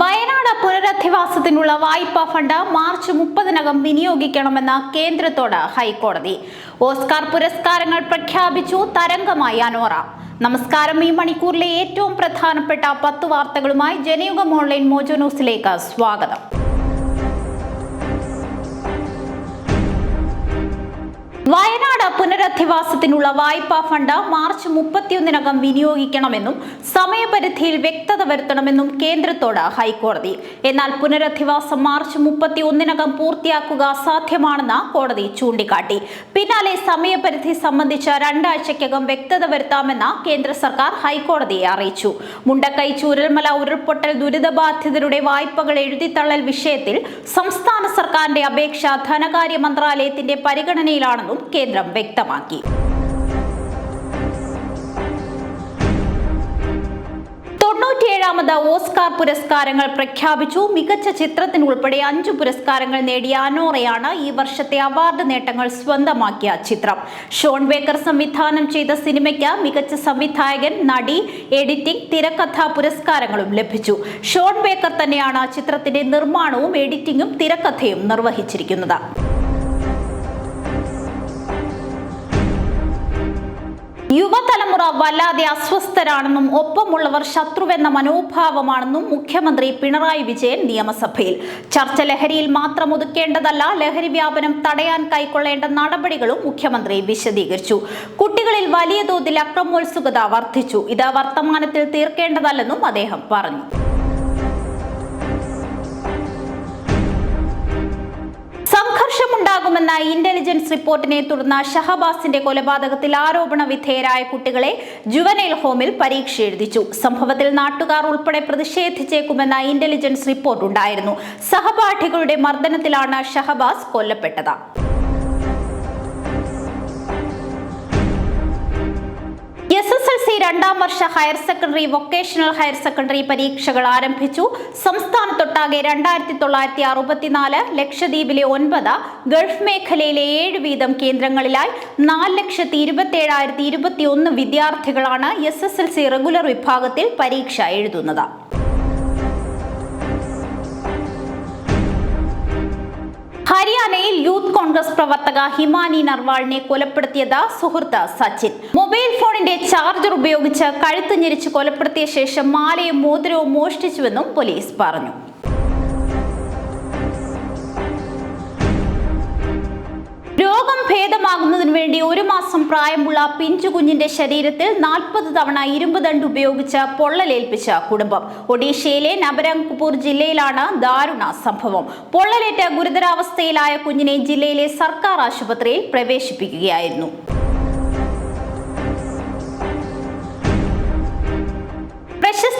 വയനാട് പുനരധിവാസത്തിനുള്ള വായ്പാ fund March മുപ്പതിനകം വിനിയോഗിക്കണമെന്ന കേന്ദ്രത്തോട് ഹൈക്കോടതി. ഓസ്കാർ പുരസ്കാരങ്ങൾ പ്രഖ്യാപിച്ചു തരംഗമായി അനോറ. നമസ്കാരം. ഈ മണിക്കൂറിലെ ഏറ്റവും പ്രധാനപ്പെട്ട പത്ത് വാർത്തകളുമായി ജനയുഗം ഓൺലൈൻ മോജോ ന്യൂസിലേക്ക് സ്വാഗതം. വയനാട് പുനരധിവാസത്തിനുള്ള വായ്പാ ഫണ്ട് മാർച്ച് മുപ്പത്തിയൊന്നിനകം വിനിയോഗിക്കണമെന്നും സമയപരിധിയിൽ വ്യക്തത വരുത്തണമെന്നും കേന്ദ്രത്തോട് ഹൈക്കോടതി. എന്നാൽ പുനരധിവാസം മാർച്ച് മുപ്പത്തിയൊന്നിനകം പൂർത്തിയാക്കുക അസാധ്യമാണെന്ന് കോടതി ചൂണ്ടിക്കാട്ടി. പിന്നാലെ സമയപരിധി സംബന്ധിച്ച രണ്ടാഴ്ചയ്ക്കകം വ്യക്തത വരുത്താമെന്ന് കേന്ദ്ര സർക്കാർ ഹൈക്കോടതിയെ അറിയിച്ചു. മുണ്ടക്കൈ ചൂരൽമല ഉരുൾപൊട്ടൽ ദുരിതബാധിതരുടെ വായ്പകൾ എഴുതിത്തള്ളൽ വിഷയത്തിൽ സംസ്ഥാന സർക്കാരിന്റെ അപേക്ഷ ധനകാര്യ മന്ത്രാലയത്തിന്റെ പരിഗണനയിലാണെന്നും കേന്ദ്രം വ്യക്തമാക്കി. തൊണ്ണൂറ്റിയേഴാമത് ഓസ്കാർ പുരസ്കാരങ്ങൾ പ്രഖ്യാപിച്ചു. മികച്ച ചിത്രത്തിനുൾപ്പെടെ അഞ്ചു പുരസ്കാരങ്ങൾ നേടിയ അനോറയാണ് ഈ വർഷത്തെ അവാർഡ് നേട്ടങ്ങൾ സ്വന്തമാക്കിയ ചിത്രം. ഷോൺ ബേക്കർ സംവിധാനം ചെയ്ത സിനിമയ്ക്ക് മികച്ച സംവിധായകൻ നടി എഡിറ്റിംഗ് തിരക്കഥ പുരസ്കാരങ്ങളും ലഭിച്ചു. ഷോൺ ബേക്കർ തന്നെയാണ് ചിത്രത്തിന്റെ നിർമ്മാണവും എഡിറ്റിംഗും തിരക്കഥയും നിർവഹിച്ചിരിക്കുന്നത്. യുവതലമുറ വല്ലാതെ അസ്വസ്ഥരാണെന്നും ഒപ്പമുള്ളവർ ശത്രുവെന്ന മനോഭാവമാണെന്നും മുഖ്യമന്ത്രി പിണറായി വിജയൻ നിയമസഭയിൽ. ചർച്ച ലഹരിയിൽ മാത്രം ഒതുക്കേണ്ടതല്ല ലഹരി വ്യാപനം തടയാൻ കൈക്കൊള്ളേണ്ട നടപടികളും മുഖ്യമന്ത്രി വിശദീകരിച്ചു. കുട്ടികളിൽ വലിയ തോതിൽ അക്രമോത്സുകത വർദ്ധിച്ചു. ഇത് വർത്തമാനത്തിൽ തീർക്കേണ്ടതല്ലെന്നും അദ്ദേഹം പറഞ്ഞു. സംഘർഷമുണ്ടാകുമെന്ന ഇന്റലിജൻസ് റിപ്പോർട്ടിനെ തുടർന്ന് ഷഹബാസിന്റെ കൊലപാതകത്തിൽ ആരോപണ വിധേയരായ കുട്ടികളെ ജുവനൈൽ ഹോമിൽ പരീക്ഷ എഴുതിച്ചു. സംഭവത്തിൽ നാട്ടുകാർ ഉൾപ്പെടെ പ്രതിഷേധിച്ചേക്കുമെന്ന ഇന്റലിജൻസ് റിപ്പോർട്ട് ഉണ്ടായിരുന്നു സഹപാഠികളുടെ മർദ്ദനത്തിലാണ് ഷഹബാസ് കൊല്ലപ്പെട്ടത്. സി രണ്ടാം വർഷ higher secondary vocational higher secondary പരീക്ഷകൾ ആരംഭിച്ചു. സംസ്ഥാനത്തൊട്ടാകെ രണ്ടായിരത്തി തൊള്ളായിരത്തി അറുപത്തിനാല് ലക്ഷദ്വീപിലെ ഒൻപത് ഗൾഫ് മേഖലയിലെ ഏഴ് വീതം കേന്ദ്രങ്ങളിലായി നാല് ലക്ഷത്തി ഇരുപത്തി ഏഴായിരത്തി ഇരുപത്തി ഒന്ന് വിദ്യാർത്ഥികളാണ് S S L C regular വിഭാഗത്തിൽ പരീക്ഷ എഴുതുന്നത്. ഹരിയാനയിൽ യൂത്ത് കോൺഗ്രസ് പ്രവർത്തക ഹിമാനി നർവാളിനെ കൊലപ്പെടുത്തിയത് സുഹൃത്ത് സച്ചിൻ. മൊബൈൽ ഫോണിന്റെ ചാർജർ ഉപയോഗിച്ച് കഴുത്ത് ഞെരിച്ച് കൊലപ്പെടുത്തിയ ശേഷം മാലയും മോതിരവും മോഷ്ടിച്ചുവെന്നും പോലീസ് പറഞ്ഞു. ഭേദമാകുന്നതിന് വേണ്ടി ഒരു മാസം പ്രായമുള്ള പിഞ്ചു കുഞ്ഞിന്റെ ശരീരത്തിൽ നാൽപ്പത് തവണ ഇരുമ്പ് ദണ്ട് ഉപയോഗിച്ച് പൊള്ളലേൽപ്പിച്ച കുടുംബം. ഒഡീഷയിലെ നബരംഗ്പൂർ ജില്ലയിലാണ് ദാരുണ സംഭവം. പൊള്ളലേറ്റ ഗുരുതരാവസ്ഥയിലായ കുഞ്ഞിനെ ജില്ലയിലെ സർക്കാർ ആശുപത്രിയിൽ പ്രവേശിപ്പിക്കുകയായിരുന്നു.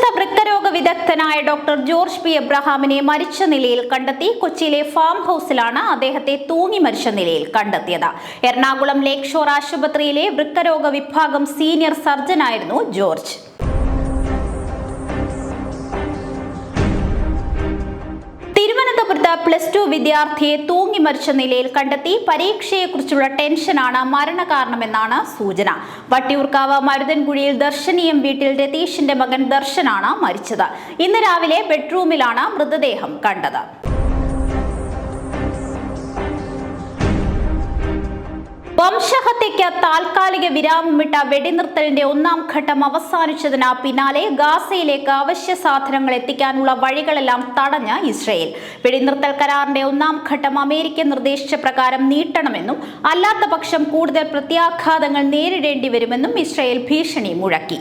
പ്രശസ്ത വൃക്കരോഗ വിദഗ്ധനായ ഡോക്ടർ ജോർജ് പി എബ്രഹാമിനെ മരിച്ച നിലയിൽ കണ്ടെത്തി. കൊച്ചിയിലെ ഫാം ഹൗസിലാണ് അദ്ദേഹത്തെ തൂങ്ങി മരിച്ച നിലയിൽ കണ്ടെത്തിയത്. എറണാകുളം ലേക്ക് ഷോർ ആശുപത്രിയിലെ വൃക്കരോഗ വിഭാഗം സീനിയർ സർജനായിരുന്നു ജോർജ്. പ്ലസ് ടു വിദ്യാർത്ഥിയെ തൂങ്ങി മരിച്ച നിലയിൽ കണ്ടെത്തി പരീക്ഷയെക്കുറിച്ചുള്ള ടെൻഷനാണ് മരണകാരണമെന്നാണ് സൂചന. വട്ടിയൂർക്കാവ് മരുതൻകുഴിയിൽ ദർശനീയം വീട്ടിൽ രതീഷിന്റെ മകൻ ദർശനാണ് മരിച്ചത്. ഇന്ന് രാവിലെ ബെഡ്റൂമിലാണ് മൃതദേഹം കണ്ടത്. വംശഹത്യയ്ക്ക് താൽക്കാലിക വിരാമമിട്ട വെടിനിർത്തലിന്റെ ഒന്നാം ഘട്ടം അവസാനിച്ചതിന് പിന്നാലെ ഗാസയിലേക്ക് അവശ്യ സാധനങ്ങൾ എത്തിക്കാനുള്ള വഴികളെല്ലാം തടഞ്ഞ ഇസ്രയേൽ. വെടിനിർത്തൽ കരാറിന്റെ ഒന്നാം ഘട്ടം അമേരിക്ക നിർദ്ദേശിച്ച പ്രകാരം നീട്ടണമെന്നും അല്ലാത്ത കൂടുതൽ പ്രത്യാഘാതങ്ങൾ നേരിടേണ്ടി വരുമെന്നും ഇസ്രയേൽ ഭീഷണി മുഴക്കി.